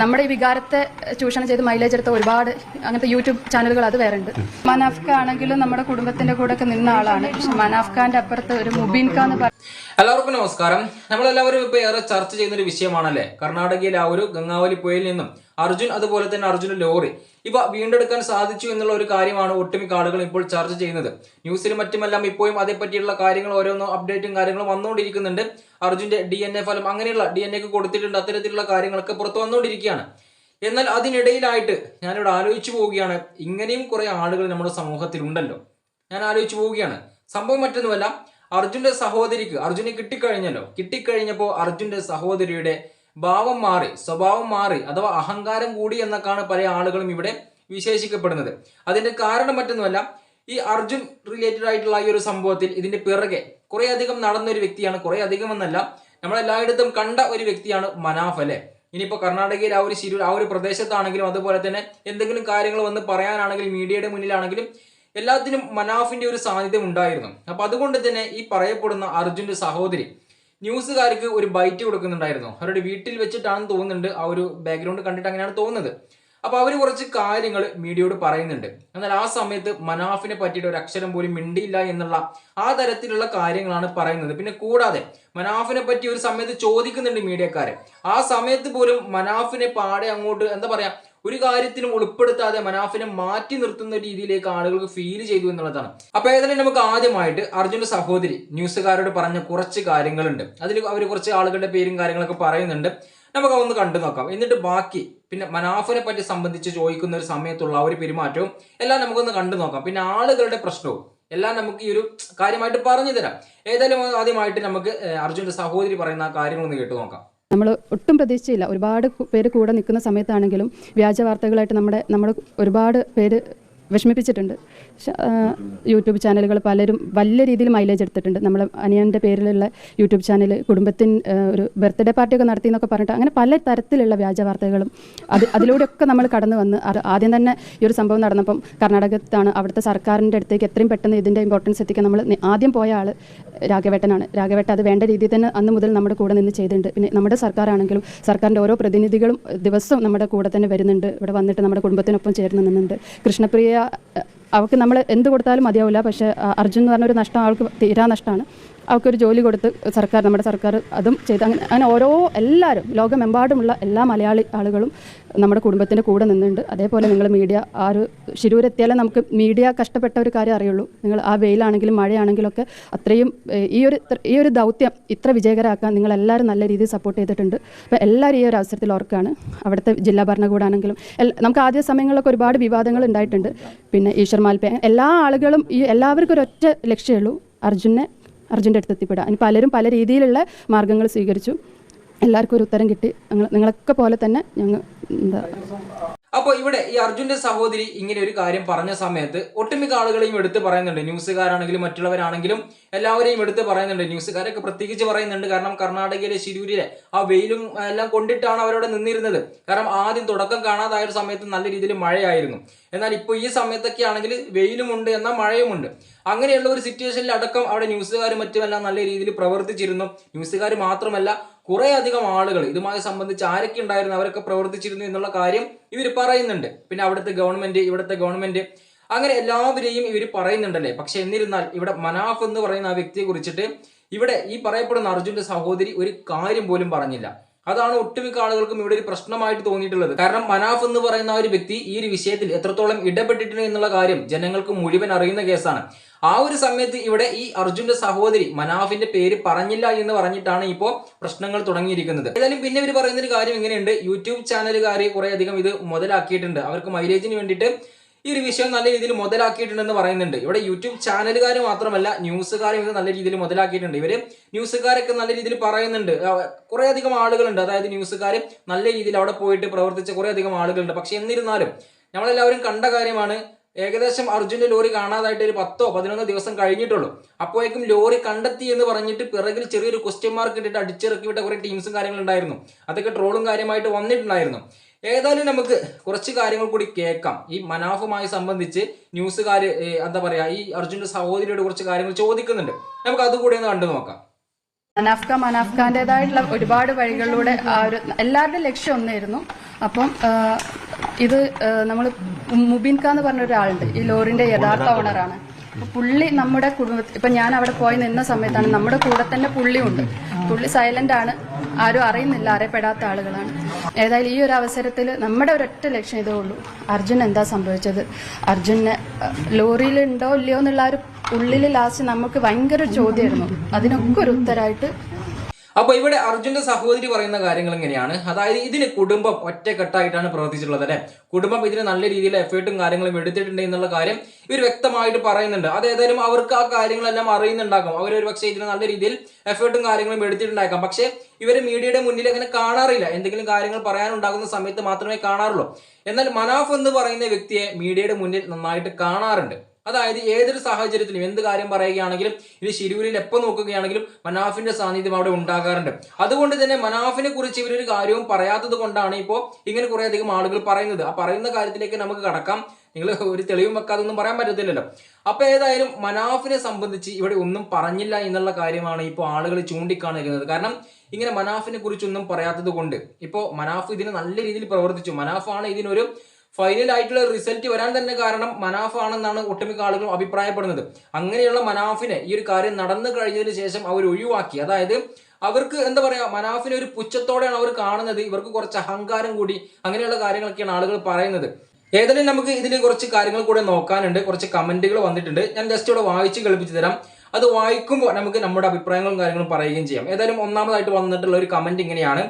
നമ്മുടെ ഈ വികാരത്തെ ചൂഷണം ചെയ്ത് മൈലേജ് എടുത്ത ഒരുപാട് അങ്ങനത്തെ യൂട്യൂബ് ചാനലുകൾ അത് വേറെ ഉണ്ട് മനാഫ്ക ആണെങ്കിലും നമ്മുടെ കുടുംബത്തിന്റെ കൂടെ ഒക്കെ നിന്ന ആളാണ്. പക്ഷെ മനാഫ്ഖാന്റെ അപ്പുറത്ത് ഒരു മുബീൻ ഖാൻ എല്ലാവർക്കും നമസ്കാരം. നമ്മളെല്ലാവരും ഇപ്പൊ ഏറെ ചർച്ച ചെയ്യുന്ന ഒരു വിഷയമാണല്ലേ? കർണാടകയിലെ ആ ഒരു ഗംഗാവലി പുഴയിൽ നിന്നും അർജുൻ അതുപോലെ തന്നെ അർജുന ലോറി. ഇവ വീണ്ടെടുക്കാൻ സാധിച്ചു എന്നുള്ള ഒരു കാര്യമാണ് ഒട്ടുമിക്ക ആളുകൾ ഇപ്പോൾ ചർച്ച ചെയ്യുന്നത്. ന്യൂസിലും മറ്റുമെല്ലാം ഇപ്പോഴും അതേപറ്റിയുള്ള കാര്യങ്ങൾ ഓരോന്നോ അപ്ഡേറ്റും കാര്യങ്ങളും വന്നുകൊണ്ടിരിക്കുന്നുണ്ട്. അർജുന്റെ ഡി എൻ എ ഫലം അങ്ങനെയുള്ള ഡി എൻ എക്ക് കൊടുത്തിട്ടുണ്ട്. അത്തരത്തിലുള്ള കാര്യങ്ങളൊക്കെ പുറത്തു വന്നുകൊണ്ടിരിക്കുകയാണ്. എന്നാൽ അതിനിടയിലായിട്ട് ഞാനിവിടെ ആലോചിച്ചു പോവുകയാണ്. ഇങ്ങനെയും കുറെ ആളുകൾ നമ്മുടെ സമൂഹത്തിലുണ്ടല്ലോ. ഞാൻ ആലോചിച്ചു പോവുകയാണ്. സംഭവം മറ്റൊന്നുമല്ല. അർജുന്റെ സഹോദരിക്ക് അർജുനെ കിട്ടിക്കഴിഞ്ഞല്ലോ. കിട്ടിക്കഴിഞ്ഞപ്പോൾ അർജുന്റെ സഹോദരിയുടെ ഭാവം മാറി സ്വഭാവം മാറി അഥവാ അഹങ്കാരം കൂടി എന്നൊക്കെയാണ് പല ആളുകളും ഇവിടെ വിശേഷിക്കപ്പെടുന്നത്. അതിന്റെ കാരണം മറ്റൊന്നുമല്ല ഈ അർജുൻ റിലേറ്റഡ് ആയിട്ടുള്ള ഈ ഒരു സംഭവത്തിൽ ഇതിന്റെ പിറകെ കുറെ അധികം നടന്ന ഒരു വ്യക്തിയാണ്. കുറെ അധികം എന്നല്ല നമ്മളെല്ലായിടത്തും കണ്ട ഒരു വ്യക്തിയാണ് മനാഫ് അല്ലെ? ഇനിയിപ്പോ കർണാടകയിൽ ആ ഒരു ശിരൂർ ആ ഒരു പ്രദേശത്താണെങ്കിലും അതുപോലെ തന്നെ എന്തെങ്കിലും കാര്യങ്ങൾ വന്ന് പറയാനാണെങ്കിലും മീഡിയയുടെ മുന്നിലാണെങ്കിലും എല്ലാത്തിനും മനാഫിന്റെ ഒരു സാന്നിധ്യം ഉണ്ടായിരുന്നു. അപ്പൊ അതുകൊണ്ട് തന്നെ ഈ പറയപ്പെടുന്ന അർജുന്റെ സഹോദരി ന്യൂസുകാർക്ക് ഒരു ബൈറ്റ് കൊടുക്കുന്നുണ്ടായിരുന്നു. അവരുടെ വീട്ടിൽ വെച്ചിട്ടാണെന്ന് തോന്നുന്നുണ്ട്. ആ ഒരു ബാക്ക്ഗ്രൗണ്ട് കണ്ടിട്ട് അങ്ങനെയാണ് തോന്നുന്നത്. അപ്പോൾ അവർ കുറച്ച് കാര്യങ്ങൾ മീഡിയയോട് പറയുന്നുണ്ട്. എന്നാൽ ആ സമയത്ത് മനാഫിനെ പറ്റിയിട്ട് ഒരു അക്ഷരം പോലും മിണ്ടിയില്ല എന്നുള്ള ആ തരത്തിലുള്ള കാര്യങ്ങളാണ് പറയുന്നത്. പിന്നെ കൂടാതെ മനാഫിനെ പറ്റി ഒരു സമയത്ത് ചോദിക്കുന്നുണ്ട് മീഡിയക്കാരെ. ആ സമയത്ത് പോലും മനാഫിനെ പാടെ അങ്ങോട്ട് എന്താ പറയാ ഒരു കാര്യത്തിലും ഉൾപ്പെടുത്താതെ മനാഫിനെ മാറ്റി നിർത്തുന്ന രീതിയിലേക്ക് ആളുകൾക്ക് ഫീൽ ചെയ്തു എന്നുള്ളതാണ്. അപ്പൊ ഏതായാലും നമുക്ക് ആദ്യമായിട്ട് അർജുന്റെ സഹോദരി ന്യൂസുകാരോട് പറഞ്ഞ കുറച്ച് കാര്യങ്ങളുണ്ട്. അതിൽ അവർ കുറച്ച് ആളുകളുടെ പേരും കാര്യങ്ങളൊക്കെ പറയുന്നുണ്ട്. നമുക്ക് അതൊന്ന് കണ്ടു നോക്കാം. എന്നിട്ട് ബാക്കി പിന്നെ മനാഫിനെ പറ്റി സംബന്ധിച്ച് ചോദിക്കുന്ന ഒരു സമയത്തുള്ള ഒരു പെരുമാറ്റവും എല്ലാം നമുക്കൊന്ന് കണ്ടു നോക്കാം. പിന്നെ ആളുകളുടെ പ്രശ്നവും എല്ലാം നമുക്ക് ഈ ഒരു കാര്യമായിട്ട് പറഞ്ഞു തരാം. ഏതായാലും ആദ്യമായിട്ട് നമുക്ക് അർജുന്റെ സഹോദരി പറയുന്ന കാര്യങ്ങളൊന്ന് കേട്ടു നോക്കാം. നമ്മൾ ഒട്ടും പ്രതീക്ഷിച്ചില്ല. ഒരുപാട് പേര് കൂടെ നിൽക്കുന്ന സമയത്താണെങ്കിലും വ്യാജ വാർത്തകളായിട്ട് നമ്മുടെ നമ്മുടെ ഒരുപാട് പേര് വിഷമിപ്പിച്ചിട്ടുണ്ട്. യൂട്യൂബ് ചാനലുകൾ പലരും വലിയ രീതിയിൽ മൈലേജ് എടുത്തിട്ടുണ്ട്. നമ്മളെ അനിയന്റെ പേരിലുള്ള യൂട്യൂബ് ചാനൽ കുടുംബത്തിൻ ഒരു ബർത്ത്ഡേ പാർട്ടിയൊക്കെ നടത്തി എന്നൊക്കെ പറഞ്ഞിട്ട് അങ്ങനെ പല തരത്തിലുള്ള വ്യാജ വാർത്തകളും അത് അതിലൂടെയൊക്കെ നമ്മൾ കടന്നു വന്ന് ആദ്യം തന്നെ ഈ ഒരു സംഭവം നടന്നപ്പം കർണാടകത്താണ് അവിടുത്തെ സർക്കാരിന്റെ അടുത്തേക്ക് എത്രയും പെട്ടെന്ന് ഇതിന്റെ ഇമ്പോർട്ടൻസ് എത്തിക്കാൻ നമ്മൾ ആദ്യം പോയ ആൾ രാഘവേട്ടനാണ്. രാഘവേട്ട അത് വേണ്ട രീതിയിൽ തന്നെ അന്ന് മുതൽ നമ്മുടെ കൂടെ നിന്ന് ചെയ്തിട്ടുണ്ട്. പിന്നെ നമ്മുടെ സർക്കാരാണെങ്കിലും സർക്കാരിന്റെ ഓരോ പ്രതിനിധികളും ദിവസവും നമ്മുടെ കൂടെ തന്നെ വരുന്നുണ്ട്. ഇവിടെ വന്നിട്ട് നമ്മുടെ കുടുംബത്തിനൊപ്പം ചേർന്ന് നിന്നുണ്ട്. കൃഷ്ണപ്രിയ അവൾക്ക് നമ്മൾ എന്ത് കൊടുത്താലും മതിയാവില്ല. പക്ഷേ അർജുൻ എന്ന് പറഞ്ഞൊരു നഷ്ടം അവൾക്ക് തീരാ നഷ്ടമാണ്. അവൾക്കൊരു ജോലി കൊടുത്ത് സർക്കാർ നമ്മുടെ സർക്കാർ അതും ചെയ്ത് അങ്ങനെ അങ്ങനെ ഓരോ എല്ലാവരും ലോകമെമ്പാടുമുള്ള എല്ലാ മലയാളി ആളുകളും നമ്മുടെ കുടുംബത്തിന്റെ കൂടെ നിന്നുണ്ട് അതേപോലെ നിങ്ങൾ മീഡിയ ആ ഒരു ശിരൂരെത്തിയാലേ നമുക്ക് മീഡിയ കഷ്ടപ്പെട്ട ഒരു കാര്യം അറിയുള്ളൂ. നിങ്ങൾ ആ വെയിലാണെങ്കിലും മഴയാണെങ്കിലും ഒക്കെ അത്രയും ഈ ഒരു ഈ ഒരു ദൗത്യം ഇത്ര വിജയകരമാക്കാൻ നിങ്ങൾ എല്ലാവരും നല്ല രീതിയിൽ സപ്പോർട്ട് ചെയ്തിട്ടുണ്ട്. അപ്പോൾ എല്ലാവരും ഈ ഒരു അവസരത്തിൽ ഓർക്കാണ് അവിടുത്തെ ജില്ലാ ഭരണകൂടാണെങ്കിലും നമുക്ക് ആദ്യ സമയങ്ങളിലൊക്കെ ഒരുപാട് വിവാദങ്ങൾ ഉണ്ടായിട്ടുണ്ട്. പിന്നെ ഈശ്വർ മാൽപ്പേ എല്ലാ ആളുകളും ഈ എല്ലാവർക്കും ഒരൊറ്റ ലക്ഷ്യമേ ഉള്ളൂ. അർജുനെ അർജുന്റെ അടുത്ത് എത്തിപ്പെടുക. ഇനി പലരും പല രീതിയിലുള്ള മാർഗങ്ങൾ സ്വീകരിച്ചു. എല്ലാവർക്കും ഒരു ഉത്തരം കിട്ടി. നിങ്ങളൊക്കെ പോലെ തന്നെ ഞങ്ങൾ എന്താ അപ്പോൾ ഇവിടെ ഈ അർജുന്റെ സഹോദരി ഇങ്ങനെ ഒരു കാര്യം പറഞ്ഞ സമയത്ത് ഒട്ടുമിക്ക ആളുകളെയും എടുത്ത് പറയുന്നുണ്ട്. ന്യൂസുകാരാണെങ്കിലും മറ്റുള്ളവരാണെങ്കിലും എല്ലാവരെയും എടുത്ത് പറയുന്നുണ്ട്. ന്യൂസുകാരൊക്കെ പ്രത്യേകിച്ച് പറയുന്നുണ്ട്. കാരണം കർണാടകയിലെ ശിരൂരിലെ ആ വെയിലും എല്ലാം കൊണ്ടിട്ടാണ് അവരവിടെ നിന്നിരുന്നത്. കാരണം ആദ്യം തുടക്കം കാണാതായ ഒരു സമയത്ത് നല്ല രീതിയിൽ മഴയായിരുന്നു. എന്നാൽ ഇപ്പോൾ ഈ സമയത്തൊക്കെ ആണെങ്കിൽ വെയിലുമുണ്ട് എന്നാൽ മഴയുമുണ്ട്. അങ്ങനെയുള്ള ഒരു സിറ്റുവേഷനിൽ അടക്കം അവിടെ ന്യൂസുകാരും മറ്റുമെല്ലാം നല്ല രീതിയിൽ പ്രവർത്തിച്ചിരുന്നു. ന്യൂസുകാർ മാത്രമല്ല കുറേ അധികം ആളുകൾ ഇതുമായി സംബന്ധിച്ച് ആരൊക്കെ ഉണ്ടായിരുന്നു അവരൊക്കെ പ്രവർത്തിച്ചിരുന്നു എന്നുള്ള കാര്യം ഇവർ പറയുന്നുണ്ട്. പിന്നെ അവിടുത്തെ ഗവൺമെന്റ് ഇവിടുത്തെ ഗവൺമെന്റ് അങ്ങനെ എല്ലാവരെയും ഇവർ പറയുന്നുണ്ടല്ലേ? പക്ഷെ എന്നിരുന്നാൽ ഇവിടെ മനാഫ് എന്ന് പറയുന്ന ആ വ്യക്തിയെ കുറിച്ചിട്ട് ഇവിടെ ഈ പറയപ്പെടുന്ന അർജുന്റെ സഹോദരി ഒരു കാര്യം പോലും പറഞ്ഞില്ല. അതാണ് ഒട്ടുമിക്ക ആളുകൾക്കും ഇവിടെ ഒരു പ്രശ്നമായിട്ട് തോന്നിയിട്ടുള്ളത്. കാരണം മനാഫ് എന്ന് പറയുന്ന ഒരു വ്യക്തി ഈ ഒരു വിഷയത്തിൽ എത്രത്തോളം ഇടപെട്ടിട്ടുണ്ട് എന്നുള്ള കാര്യം ജനങ്ങൾക്ക് മുഴുവൻ അറിയുന്ന കേസാണ്. ആ ഒരു സമയത്ത് ഇവിടെ ഈ അർജുന്റെ സഹോദരി മനാഫിന്റെ പേര് പറഞ്ഞില്ല എന്ന് പറഞ്ഞിട്ടാണ് ഇപ്പോൾ പ്രശ്നങ്ങൾ തുടങ്ങിയിരിക്കുന്നത്. ഏതായാലും പിന്നെ ഇവർ പറയുന്ന ഒരു കാര്യം ഇങ്ങനെയുണ്ട്. യൂട്യൂബ് ചാനലുകാരെ കുറേ അധികം ഇത് മുതലാക്കിയിട്ടുണ്ട്. അവർക്ക് മൈലേജിന് വേണ്ടിയിട്ട് ഈ ഒരു വിഷയം നല്ല രീതിയിൽ മുതലാക്കിയിട്ടുണ്ടെന്ന് പറയുന്നുണ്ട്. ഇവിടെ യൂട്യൂബ് ചാനലുകാർ മാത്രമല്ല ന്യൂസുകാരും ഇത് നല്ല രീതിയിൽ മുതലാക്കിയിട്ടുണ്ട്. ഇവർ ന്യൂസുകാരൊക്കെ നല്ല രീതിയിൽ പറയുന്നുണ്ട്. കുറെ അധികം ആളുകളുണ്ട്. അതായത് ന്യൂസുകാർ നല്ല രീതിയിൽ അവിടെ പോയിട്ട് പ്രവർത്തിച്ച കുറെ അധികം ആളുകളുണ്ട്. പക്ഷെ എന്നിരുന്നാലും നമ്മളെല്ലാവരും കണ്ട കാര്യമാണ് ഏകദേശം അർജുന്റെ ലോറി കാണാതായിട്ട് ഒരു പത്തോ പതിനൊന്നോ ദിവസം കഴിഞ്ഞിട്ടുള്ളൂ. അപ്പോഴേക്കും ലോറി കണ്ടെത്തി എന്ന് പറഞ്ഞിട്ട് പിറകിൽ ചെറിയൊരു ക്വസ്റ്റ്യൻ മാർക്ക് ഇട്ടിട്ട് അടിച്ചിറക്കി വിട്ട കുറെ ടീംസും കാര്യങ്ങളുണ്ടായിരുന്നു അതൊക്കെ ട്രോളും കാര്യമായിട്ട് വന്നിട്ടുണ്ടായിരുന്നു. ഏതായാലും നമുക്ക് കുറച്ച് കാര്യങ്ങൾ കൂടി കേൾക്കാം. ഈ മനാഫുമായി സംബന്ധിച്ച് ന്യൂസുകാർ എന്താ പറയാ ഈ അർജുന്റെ സഹോദരിയോട് കുറച്ച് കാര്യങ്ങൾ ചോദിക്കുന്നുണ്ട്. നമുക്ക് അതുകൂടി ഒന്ന് കണ്ടു നോക്കാം. മനാഫ്ക മനാഫ്ഖാന്റേതായിട്ടുള്ള ഒരുപാട് വഴികളിലൂടെ ആ ഒരു എല്ലാവരുടെയും ലക്ഷ്യം ഒന്നായിരുന്നു. അപ്പം ഇത് നമ്മൾ മുബിൻ ഖാൻ എന്ന് പറഞ്ഞ ഒരാളുണ്ട് ഈ ലോറിന്റെ യഥാർത്ഥ ഓണറാണ് പുള്ളി നമ്മുടെ കുടുംബത്തിൽ ഇപ്പൊ ഞാൻ അവിടെ പോയി നിന്ന സമയത്താണ് നമ്മുടെ കൂടെ തന്നെ പുള്ളിയുണ്ട്. പുള്ളി സൈലന്റ് ആണ്. ആരും അറിയുന്നില്ല അറിയപ്പെടാത്ത ആളുകളാണ്. ഏതായാലും ഈ ഒരു അവസരത്തിൽ നമ്മുടെ ഒരൊറ്റ ലക്ഷ്യം ഇതേ ഉള്ളൂ. അർജുൻ എന്താ സംഭവിച്ചത്? അർജുനെ ലോറിയിലുണ്ടോ ഇല്ലയോ എന്നുള്ള ഒരു ഉള്ളിൽ ലാസ്റ്റ് നമുക്ക് ഭയങ്കര ചോദ്യമായിരുന്നു. അതിനൊക്കെ ഒരു ഉത്തരമായിട്ട് അപ്പൊ ഇവിടെ അർജുന്റെ സഹോദരി പറയുന്ന കാര്യങ്ങൾ എങ്ങനെയാണ് അതായത് ഇതിന് കുടുംബം ഒറ്റക്കെട്ടായിട്ടാണ് പ്രവർത്തിച്ചിട്ടുള്ളത് അല്ലെ? കുടുംബം ഇതിന് നല്ല രീതിയിൽ എഫേർട്ടും കാര്യങ്ങളും എടുത്തിട്ടുണ്ട് എന്നുള്ള കാര്യം ഇവർ വ്യക്തമായിട്ട് പറയുന്നുണ്ട്. അത് ഏതായാലും അവർക്ക് ആ കാര്യങ്ങളെല്ലാം അറിയുന്നുണ്ടാകും. അവർ ഒരു പക്ഷേ ഇതിന് നല്ല രീതിയിൽ എഫേർട്ടും കാര്യങ്ങളും എടുത്തിട്ടുണ്ടാക്കാം പക്ഷേ ഇവർ മീഡിയയുടെ മുന്നിൽ അങ്ങനെ കാണാറില്ല. എന്തെങ്കിലും കാര്യങ്ങൾ പറയാനുണ്ടാകുന്ന സമയത്ത് മാത്രമേ കാണാറുള്ളൂ. എന്നാൽ മനാഫ് എന്ന് പറയുന്ന വ്യക്തിയെ മീഡിയയുടെ മുന്നിൽ നന്നായിട്ട് കാണാറുണ്ട്. അതായത് ഏതൊരു സാഹചര്യത്തിലും എന്ത് കാര്യം പറയുകയാണെങ്കിലും ഇത് ശിരൂരിൽ എപ്പോൾ നോക്കുകയാണെങ്കിലും മനാഫിന്റെ സാന്നിധ്യം അവിടെ ഉണ്ടാകാറുണ്ട്. അതുകൊണ്ട് തന്നെ മനാഫിനെ കുറിച്ച് ഇവരൊരു കാര്യവും പറയാത്തത് കൊണ്ടാണ് ഇപ്പോൾ ഇങ്ങനെ കുറെ അധികം ആളുകൾ പറയുന്നത്. ആ പറയുന്ന കാര്യത്തിലേക്ക് നമുക്ക് കടക്കാം. നിങ്ങൾ ഒരു തെളിവും വെക്കാതെ ഒന്നും പറയാൻ പറ്റത്തില്ലല്ലോ. അപ്പൊ ഏതായാലും മനാഫിനെ സംബന്ധിച്ച് ഇവിടെ ഒന്നും പറഞ്ഞില്ല എന്നുള്ള കാര്യമാണ് ഇപ്പോൾ ആളുകൾ ചൂണ്ടിക്കാണിക്കുന്നത്. കാരണം ഇങ്ങനെ മനാഫിനെ കുറിച്ചൊന്നും പറയാത്തത് കൊണ്ട് ഇപ്പോൾ മനാഫ് ഇതിന് നല്ല രീതിയിൽ പ്രവർത്തിച്ചു. മനാഫാണ് ഇതിനൊരു ഫൈനൽ ആയിട്ടുള്ള റിസൾട്ട് വരാൻ തന്നെ കാരണം മനാഫ് ആണെന്നാണ് ഒട്ടുമിക്ക ആളുകളും അഭിപ്രായപ്പെടുന്നത്. അങ്ങനെയുള്ള മനാഫിനെ ഈ ഒരു കാര്യം നടന്നു കഴിഞ്ഞതിന് ശേഷം അവർ ഒഴിവാക്കി. അതായത് അവർക്ക് എന്താ പറയാ മനാഫിനെ ഒരു പുച്ഛത്തോടെയാണ് അവർ കാണുന്നത്. ഇവർക്ക് കുറച്ച് അഹങ്കാരം കൂടി അങ്ങനെയുള്ള കാര്യങ്ങളൊക്കെയാണ് ആളുകൾ പറയുന്നത്. ഏതായാലും നമുക്ക് ഇതിൽ കുറച്ച് കാര്യങ്ങൾ കൂടെ നോക്കാനുണ്ട്. കുറച്ച് കമന്റുകൾ വന്നിട്ടുണ്ട്. ഞാൻ ജസ്റ്റ് ഇവിടെ വായിച്ച് കളിപ്പിച്ച് തരാം. അത് വായിക്കുമ്പോൾ നമുക്ക് നമ്മുടെ അഭിപ്രായങ്ങളും കാര്യങ്ങളും പറയുകയും ചെയ്യാം. ഏതായാലും ഒന്നാമതായിട്ട് വന്നിട്ടുള്ള ഒരു കമന്റ് ഇങ്ങനെയാണ്.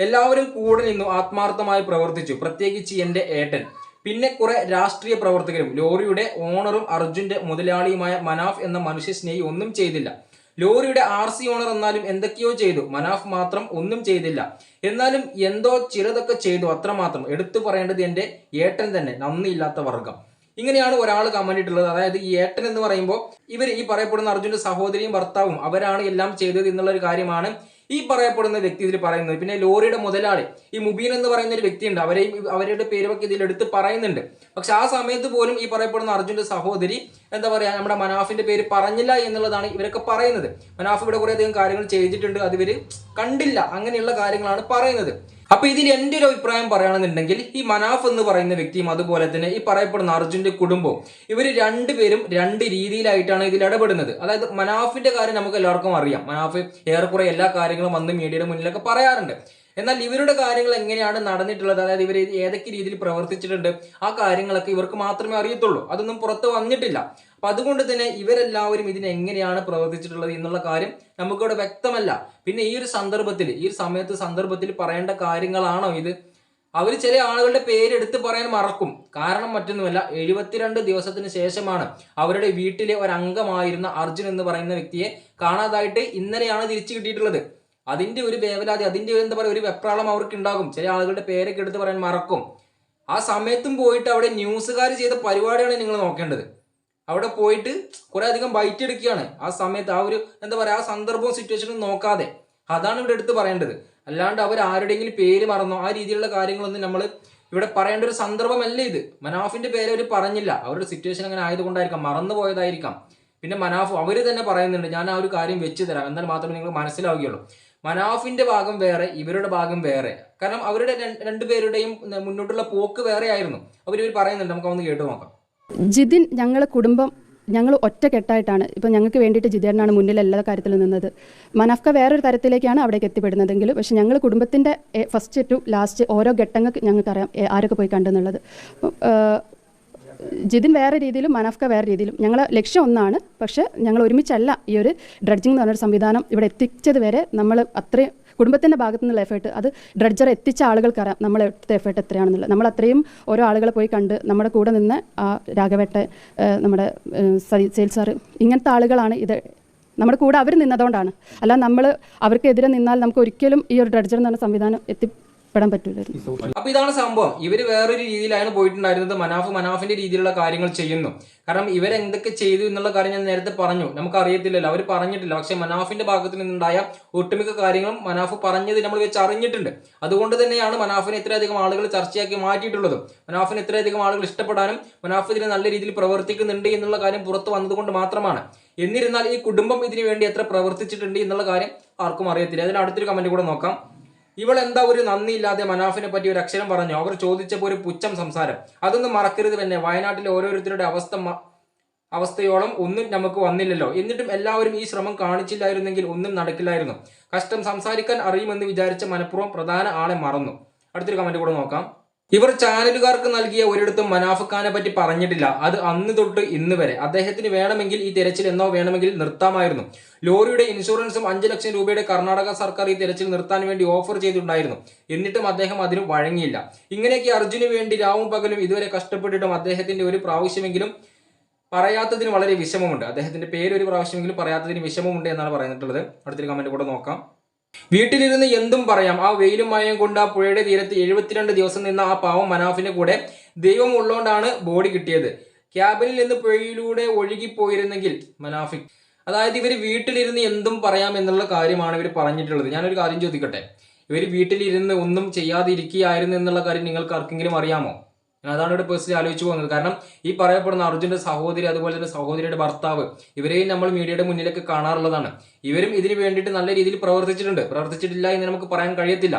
എല്ലാവരും കൂടെ നിന്നു ആത്മാർത്ഥമായി പ്രവർത്തിച്ചു. പ്രത്യേകിച്ച് എന്റെ ഏട്ടൻ. പിന്നെ കുറെ രാഷ്ട്രീയ പ്രവർത്തകരും ലോറിയുടെ ഓണറും അർജുന്റെ മുതലാളിയുമായ മനാഫ് എന്ന മനുഷ്യ സ്നേഹി ഒന്നും ചെയ്തില്ല. ലോറിയുടെ ആർ സി ഓണർ എന്നാലും എന്തൊക്കെയോ ചെയ്തു. മനാഫ് മാത്രം ഒന്നും ചെയ്തില്ല. എന്നാലും എന്തോ ചിലതൊക്കെ ചെയ്തു അത്രമാത്രം. എടുത്തു പറയേണ്ടത് എന്റെ ഏട്ടൻ തന്നെ. നന്ദിയില്ലാത്ത വർഗം. ഇങ്ങനെയാണ് ഒരാൾ കമന്റ് ഇട്ടുള്ളത്. അതായത് ഈ ഏട്ടൻ എന്ന് പറയുമ്പോൾ ഇവർ ഈ പറയപ്പെടുന്ന അർജുന്റെ സഹോദരിയും ഭർത്താവും അവരാണ് എല്ലാം ചെയ്തത് എന്നുള്ള ഒരു കാര്യമാണ് ഈ പറയപ്പെടുന്ന വ്യക്തി ഇതിൽ പറയുന്നത്. പിന്നെ ലോറിയുടെ മുതലാളി ഈ മുബീൻ എന്ന് പറയുന്ന ഒരു വ്യക്തിയുണ്ട്. അവരെയും അവരുടെ പേരുമൊക്കെ ഇതിൽ എടുത്ത് പറയുന്നുണ്ട്. പക്ഷെ ആ സമയത്ത് പോലും ഈ പറയപ്പെടുന്ന അർജുന്റെ സഹോദരി എന്താ പറയാ നമ്മുടെ മനാഫിന്റെ പേര് പറഞ്ഞില്ല എന്നുള്ളതാണ് ഇവരൊക്കെ പറയുന്നത്. മനാഫ് ഇവിടെ കുറെ അധികം കാര്യങ്ങൾ ചെയ്തിട്ടുണ്ട്. അത് ഇവർ കണ്ടില്ല. അങ്ങനെയുള്ള കാര്യങ്ങളാണ് പറയുന്നത്. അപ്പൊ ഇതിൽ എന്റെ ഒരു അഭിപ്രായം പറയുകയാണെന്നുണ്ടെങ്കിൽ ഈ മനാഫ് എന്ന് പറയുന്ന വ്യക്തിയും അതുപോലെ തന്നെ ഈ പറയപ്പെടുന്ന അർജുന്റെ കുടുംബവും ഇവർ രണ്ടുപേരും രണ്ട് രീതിയിലായിട്ടാണ് ഇതിൽ ഇടപെടുന്നത്. അതായത് മനാഫിന്റെ കാര്യം നമുക്ക് എല്ലാവർക്കും അറിയാം. മനാഫ് ഏറെക്കുറെ എല്ലാ കാര്യങ്ങളും വന്ന് മീഡിയയുടെ മുന്നിലൊക്കെ പറയാറുണ്ട്. എന്നാൽ ഇവരുടെ കാര്യങ്ങൾ എങ്ങനെയാണ് നടന്നിട്ടുള്ളത്? അതായത് ഇവർ ഏതൊക്കെ രീതിയിൽ പ്രവർത്തിച്ചിട്ടുണ്ട്? ആ കാര്യങ്ങളൊക്കെ ഇവർക്ക് മാത്രമേ അറിയത്തുള്ളൂ. അതൊന്നും പുറത്ത് വന്നിട്ടില്ല. അപ്പൊ അതുകൊണ്ട് തന്നെ ഇവരെല്ലാവരും ഇതിന് എങ്ങനെയാണ് പ്രവർത്തിച്ചിട്ടുള്ളത് എന്നുള്ള കാര്യം നമുക്കിവിടെ വ്യക്തമല്ല. പിന്നെ ഈ ഒരു സന്ദർഭത്തിൽ ഈ ഒരു സമയത്ത് സന്ദർഭത്തിൽ പറയേണ്ട കാര്യങ്ങളാണോ ഇത്? അവർ ചില ആളുകളുടെ പേര് എടുത്തു പറയാൻ മറക്കും. കാരണം മറ്റൊന്നുമല്ല എഴുപത്തിരണ്ട് ദിവസത്തിന് ശേഷമാണ് അവരുടെ വീട്ടിലെ ഒരംഗമായിരുന്ന അർജുൻ എന്ന് പറയുന്ന വ്യക്തിയെ കാണാതായിട്ട് ഇന്നലെയാണ് തിരിച്ചു കിട്ടിയിട്ടുള്ളത്. അതിന്റെ ഒരു വേവലാതി അതിന്റെ ഒരു എന്താ പറയുക ഒരു വെപ്രാളം അവർക്ക് ഉണ്ടാകും ചില ആളുകളുടെ പേരൊക്കെ എടുത്ത് പറയാൻ മറക്കും. ആ സമയത്തും പോയിട്ട് അവിടെ ന്യൂസുകാർ ചെയ്ത പരിപാടിയാണ് നിങ്ങൾ നോക്കേണ്ടത്. അവിടെ പോയിട്ട് കുറെ അധികം ബൈറ്റ് എടുക്കുകയാണ്. ആ സമയത്ത് ആ ഒരു എന്താ പറയാ ആ സന്ദർഭവും സിറ്റുവേഷനും നോക്കാതെ. അതാണ് ഇവിടെ എടുത്ത് പറയേണ്ടത്. അല്ലാണ്ട് അവർ ആരുടെയെങ്കിലും പേര് മറന്നോ ആ രീതിയിലുള്ള കാര്യങ്ങളൊന്നും നമ്മൾ ഇവിടെ പറയേണ്ട ഒരു സന്ദർഭമല്ല ഇത്. മനാഫിന്റെ പേര് അവർ പറഞ്ഞില്ല. അവരുടെ സിറ്റുവേഷൻ അങ്ങനെ ആയതുകൊണ്ടായിരിക്കാം മറന്നു പോയതായിരിക്കാം പിന്നെ മനാഫ് അവർ തന്നെ പറയുന്നുണ്ട് ഞാൻ ആ ഒരു കാര്യം വെച്ച് തരാം. എന്നാൽ മാത്രമേ നിങ്ങൾ മനസ്സിലാവുകയുള്ളൂ. മനാഫിന്റെ ഭാഗം വേറെ ഇവരുടെ ഭാഗം വേറെ. കാരണം അവരുടെ രണ്ടുപേരുടെയും മുന്നോട്ടുള്ള പോക്ക് വേറെ ആയിരുന്നു. അവർ ഇവർ പറയുന്നുണ്ട് നമുക്ക് ഒന്ന് കേട്ടു നോക്കാം. ജിതിൻ ഞങ്ങളെ കുടുംബം ഞങ്ങൾ ഒറ്റക്കെട്ടായിട്ടാണ് ഇപ്പം ഞങ്ങൾക്ക് വേണ്ടിയിട്ട് ജിതേട്ടനാണ് മുന്നിൽ എല്ലാ കാര്യത്തിലും നിന്നത്. മനാഫ്ക വേറൊരു തരത്തിലേക്കാണ് അവിടേക്ക് എത്തിപ്പെടുന്നതെങ്കിൽ പക്ഷെ ഞങ്ങൾ കുടുംബത്തിന്റെ ഫസ്റ്റ് ടു ലാസ്റ്റ് ഓരോ ഘട്ടങ്ങൾക്ക് ഞങ്ങൾക്കറിയാം ആരൊക്കെ പോയി കണ്ടെന്നുള്ളത്. ജിതിൻ വേറെ രീതിയിലും മനാഫ്ക വേറെ രീതിയിലും ഞങ്ങളെ ലക്ഷ്യം ഒന്നാണ്. പക്ഷേ ഞങ്ങൾ ഒരുമിച്ചല്ല ഈ ഒരു ഡ്രഡ്ജിങ് എന്ന് പറഞ്ഞൊരു സംവിധാനം ഇവിടെ എത്തിച്ചത് വരെ നമ്മൾ അത്രയും കുടുംബത്തിന്റെ ഭാഗത്തു നിന്നുള്ള എഫേർട്ട് അത് ഡ്രഡ്ജർ എത്തിച്ച ആളുകൾക്കറിയാം നമ്മൾ എടുത്ത എഫേർട്ട് എത്രയാണെന്നുള്ളത്. നമ്മൾ അത്രയും ഓരോ ആളുകളെ പോയി കണ്ട് നമ്മുടെ കൂടെ നിന്ന് ആ രാഘവേട്ട നമ്മുടെ സെയിൽസ് സാറ് ഇങ്ങനത്തെ ആളുകളാണ് ഇത്. നമ്മുടെ കൂടെ അവർ നിന്നതുകൊണ്ടാണ്. അല്ല നമ്മൾ അവർക്കെതിരെ നിന്നാൽ നമുക്ക് ഒരിക്കലും ഈ ഒരു ഡ്രഡ്ജർ എന്ന് പറഞ്ഞ സംവിധാനം എത്തിപ്പെടാൻ പറ്റൂലായിരുന്നു. അപ്പൊ ഇതാണ് സംഭവം. ഇവർ വേറൊരു രീതിയിലാണ് പോയിട്ടുണ്ടായിരുന്നത്. മനാഫ് മനാഫിന്റെ രീതിയിലുള്ള കാര്യങ്ങൾ ചെയ്യുന്നു. കാരണം ഇവരെന്തൊക്കെ ചെയ്തു എന്നുള്ള കാര്യം ഞാൻ നേരത്തെ പറഞ്ഞു. നമുക്ക് അറിയത്തില്ലല്ലോ അവർ പറഞ്ഞിട്ടില്ല. പക്ഷെ മനാഫിന്റെ ഭാഗത്ത് നിന്നുണ്ടായ ഒട്ടുമിക്ക കാര്യങ്ങളും മനാഫ് പറഞ്ഞത് നമ്മൾ വെച്ച് അറിഞ്ഞിട്ടുണ്ട്. അതുകൊണ്ട് തന്നെയാണ് മനാഫിനെ ഇത്രയധികം ആളുകൾ ചർച്ചയാക്കി മാറ്റിയിട്ടുള്ളത്. മനാഫിന് ഇത്രയധികം ആളുകൾ ഇഷ്ടപ്പെടാനും മനാഫ് ഇതിന് നല്ല രീതിയിൽ പ്രവർത്തിക്കുന്നുണ്ട് എന്നുള്ള കാര്യം പുറത്തു വന്നതുകൊണ്ട് മാത്രമാണ്. എന്നിരുന്നാൽ ഈ കുടുംബം ഇതിനു വേണ്ടി എത്ര പ്രവർത്തിച്ചിട്ടുണ്ട് എന്നുള്ള കാര്യം ആർക്കും അറിയത്തില്ല. അതിൽ അടുത്തൊരു കമന്റ് കൂടെ നോക്കാം. ഇവൾ എന്താ ഒരു നന്ദിയില്ലാതെ മനാഫിനെ പറ്റി ഒരു അക്ഷരം പറഞ്ഞു? അവർ ചോദിച്ചപ്പോൾ ഒരു പുച്ഛം സംസാരം. അതൊന്നും മറക്കരുത് തന്നെ വയനാട്ടിലെ ഓരോരുത്തരുടെ അവസ്ഥ അവസ്ഥയോളം ഒന്നും നമുക്ക് വന്നില്ലല്ലോ. എന്നിട്ടും എല്ലാവരും ഈ ശ്രമം കാണിച്ചില്ലായിരുന്നെങ്കിൽ ഒന്നും നടക്കില്ലായിരുന്നു. കഷ്ടം സംസാരിക്കാൻ അറിയുമെന്ന് വിചാരിച്ച മനഃപൂർവം പ്രധാന ആളെ മറന്നു. അടുത്തൊരു കമന്റ് കൂടെ നോക്കാം. ഇവർ ചാനലുകാർക്ക് നൽകിയ ഒരിടത്തും മനാഫ് പറ്റി പറഞ്ഞിട്ടില്ല. അത് അന്ന് തൊട്ട് ഇന്ന് വരെ. അദ്ദേഹത്തിന് വേണമെങ്കിൽ ഈ തിരച്ചിൽ എന്നോ വേണമെങ്കിൽ നിർത്താമായിരുന്നു. ലോറിയുടെ ഇൻഷുറൻസും അഞ്ച് ലക്ഷം രൂപയുടെ കർണാടക സർക്കാർ ഈ തിരച്ചിൽ നിർത്താൻ വേണ്ടി ഓഫർ ചെയ്തിട്ടുണ്ടായിരുന്നു. എന്നിട്ടും അദ്ദേഹം അതിന് വഴങ്ങിയില്ല. ഇങ്ങനെയൊക്കെ അർജുന് വേണ്ടി രാവും പകലും ഇതുവരെ കഷ്ടപ്പെട്ടിട്ടും അദ്ദേഹത്തിന്റെ ഒരു പ്രാവശ്യമെങ്കിലും പറയാത്തതിന് വളരെ വിഷമമുണ്ട്. അദ്ദേഹത്തിന്റെ പേര് ഒരു പ്രാവശ്യമെങ്കിലും പറയാത്തതിന് വിഷമമുണ്ട് എന്നാണ് പറഞ്ഞിട്ടുള്ളത്. അടുത്തൊരു കമന്റ് കൂടെ നോക്കാം. വീട്ടിലിരുന്ന് എന്തും പറയാം. ആ വെയിലും മഴയും കൊണ്ട് ആ പുഴയുടെ തീരത്ത് എഴുപത്തിരണ്ട് ദിവസം നിന്ന ആ പാവം മനാഫിന്റെ കൂടെ ദൈവം ഉള്ളോണ്ടാണ് ബോഡി കിട്ടിയത്. ക്യാബിനിൽ നിന്ന് പുഴയിലൂടെ ഒഴുകിപ്പോയിരുന്നെങ്കിൽ മനാഫിക് അതായത് ഇവർ വീട്ടിലിരുന്ന് എന്തും പറയാം എന്നുള്ള കാര്യമാണ് ഇവർ പറഞ്ഞിട്ടുള്ളത്. ഞാനൊരു കാര്യം ചോദിക്കട്ടെ? ഇവർ വീട്ടിലിരുന്ന് ഒന്നും ചെയ്യാതിരിക്കുകയായിരുന്നു എന്നുള്ള കാര്യം നിങ്ങൾക്ക് ആർക്കെങ്കിലും അറിയാമോ? അതാണ് ഇവിടെ പേഴ്സണലി ആലോചിച്ച് പോകുന്നത്. കാരണം ഈ പറയപ്പെടുന്ന അർജുന്റെ സഹോദരി അതുപോലെ തന്നെ സഹോദരിയുടെ ഭർത്താവ് ഇവരെയും നമ്മൾ മീഡിയയുടെ മുന്നിലൊക്കെ കാണാറുള്ളതാണ്. ഇവരും ഇതിന് വേണ്ടിയിട്ട് നല്ല രീതിയിൽ പ്രവർത്തിച്ചിട്ടുണ്ട്. പ്രവർത്തിച്ചിട്ടില്ല എന്ന് നമുക്ക് പറയാൻ കഴിയത്തില്ല.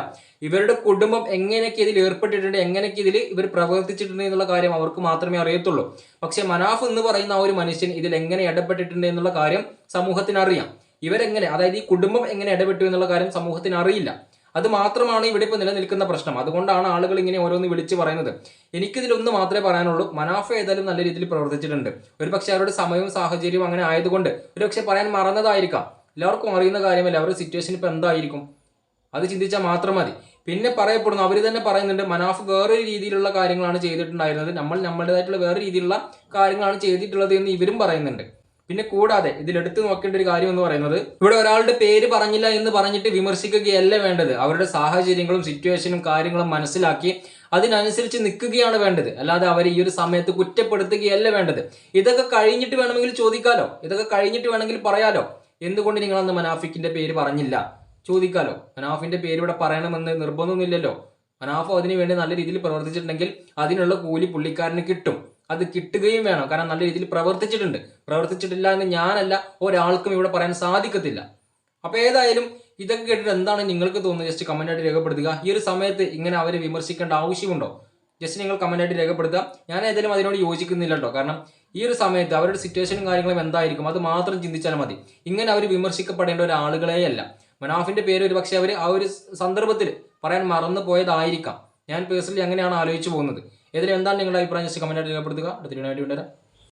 ഇവരുടെ കുടുംബം എങ്ങനെയൊക്കെ ഇതിൽ ഏർപ്പെട്ടിട്ടുണ്ട് എങ്ങനെയൊക്കെ ഇതിൽ ഇവർ പ്രവർത്തിച്ചിട്ടുണ്ട് എന്നുള്ള കാര്യം അവർക്ക് മാത്രമേ അറിയത്തുള്ളൂ. പക്ഷെ മനാഫ് എന്ന് പറയുന്ന ആ ഒരു മനുഷ്യൻ ഇതിൽ എങ്ങനെ ഇടപെട്ടിട്ടുണ്ട് എന്നുള്ള കാര്യം സമൂഹത്തിന് അറിയാം. ഇവരെങ്ങനെ അതായത് ഈ കുടുംബം എങ്ങനെ ഇടപെട്ടു എന്നുള്ള കാര്യം സമൂഹത്തിന് അറിയില്ല. അത് മാത്രമാണ് ഇവിടെ ഇപ്പോൾ നിലനിൽക്കുന്ന പ്രശ്നം. അതുകൊണ്ടാണ് ആളുകൾ ഇങ്ങനെ ഓരോന്ന് വിളിച്ച് പറയുന്നത്. എനിക്കിതിലൊന്ന് മാത്രമേ പറയാനുള്ളൂ. മനാഫ ഏതായാലും നല്ല രീതിയിൽ പ്രവർത്തിച്ചിട്ടുണ്ട്. ഒരു പക്ഷേ അവരുടെ സമയവും സാഹചര്യവും അങ്ങനെ ആയതുകൊണ്ട് ഒരു പക്ഷേ പറയാൻ മറന്നതായിരിക്കാം. എല്ലാവർക്കും അറിയുന്ന കാര്യമല്ല? അവരുടെ സിറ്റുവേഷൻ ഇപ്പോൾ എന്തായിരിക്കും? അത് ചിന്തിച്ചാൽ മാത്രം മതി. പിന്നെ പറയപ്പെടുന്നു അവർ തന്നെ പറയുന്നുണ്ട് മനാഫ് വേറൊരു രീതിയിലുള്ള കാര്യങ്ങളാണ് ചെയ്തിട്ടുണ്ടായിരുന്നത്. നമ്മൾ നമ്മളുടേതായിട്ടുള്ള വേറെ രീതിയിലുള്ള കാര്യങ്ങളാണ് ചെയ്തിട്ടുള്ളത് എന്ന് ഇവരും പറയുന്നുണ്ട്. പിന്നെ കൂടാതെ ഇതിലെടുത്ത് നോക്കേണ്ട ഒരു കാര്യം എന്ന് പറയുന്നത് ഇവിടെ ഒരാളുടെ പേര് പറഞ്ഞില്ല എന്ന് പറഞ്ഞിട്ട് വിമർശിക്കുകയല്ല വേണ്ടത്. അവരുടെ സാഹചര്യങ്ങളും സിറ്റുവേഷനും കാര്യങ്ങളും മനസ്സിലാക്കി അതിനനുസരിച്ച് നിൽക്കുകയാണ് വേണ്ടത്. അല്ലാതെ അവരെ ഈ ഒരു സമയത്ത് കുറ്റപ്പെടുത്തുകയല്ല വേണ്ടത്. ഇതൊക്കെ കഴിഞ്ഞിട്ട് വേണമെങ്കിൽ ചോദിക്കാലോ? ഇതൊക്കെ കഴിഞ്ഞിട്ട് വേണമെങ്കിൽ പറയാലോ? എന്തുകൊണ്ട് നിങ്ങൾ അന്ന് മനാഫിക്കിന്റെ പേര് പറഞ്ഞില്ല? ചോദിക്കാലോ? മനാഫിന്റെ പേര് ഇവിടെ പറയണമെന്ന് നിർബന്ധമൊന്നുമില്ലല്ലോ. മനാഫോ അതിനു വേണ്ടി നല്ല രീതിയിൽ പ്രവർത്തിച്ചിട്ടുണ്ടെങ്കിൽ അതിനുള്ള കൂലി പുള്ളിക്കാരന് കിട്ടും. അത് കിട്ടുകയും വേണം. കാരണം നല്ല രീതിയിൽ പ്രവർത്തിച്ചിട്ടുണ്ട്. പ്രവർത്തിച്ചിട്ടില്ല എന്ന് ഞാനല്ല ഒരാൾക്കും ഇവിടെ പറയാൻ സാധിക്കത്തില്ല. അപ്പോൾ ഏതായാലും ഇതൊക്കെ കേട്ടിട്ട് എന്താണ് നിങ്ങൾക്ക് തോന്നുന്നത്? ജസ്റ്റ് കമന്റ് ആയിട്ട് രേഖപ്പെടുത്തുക. ഈ ഒരു സമയത്ത് ഇങ്ങനെ അവരെ വിമർശിക്കേണ്ട ആവശ്യമുണ്ടോ? ജസ്റ്റ് നിങ്ങൾ കമന്റ് ആയിട്ട് രേഖപ്പെടുത്തുക. ഞാൻ ഏതായാലും അതിനോട് യോജിക്കുന്നില്ല കേട്ടോ. കാരണം ഈ ഒരു സമയത്ത് അവരുടെ സിറ്റുവേഷനും കാര്യങ്ങളും എന്തായിരിക്കും? അത് മാത്രം ചിന്തിച്ചാൽ മതി. ഇങ്ങനെ അവർ വിമർശിക്കപ്പെടേണ്ട ഒരാളുകളെയല്ല മനാഫിന്റെ പേര് ഒരു പക്ഷേ അവർ ആ ഒരു സന്ദർഭത്തിൽ പറയാൻ മറന്നു പോയതായിരിക്കാം ഞാൻ പേഴ്സണലി അങ്ങനെയാണ് ആലോചിച്ചു പോകുന്നത്. ഏതായാലും എന്താണ് നിങ്ങളുടെ അഭിപ്രായം? ജസ്റ്റ് കമന്റ് ആയിട്ട് രേഖപ്പെടുത്തുക. അടുത്ത വീഡിയോ കൊണ്ടുവരാം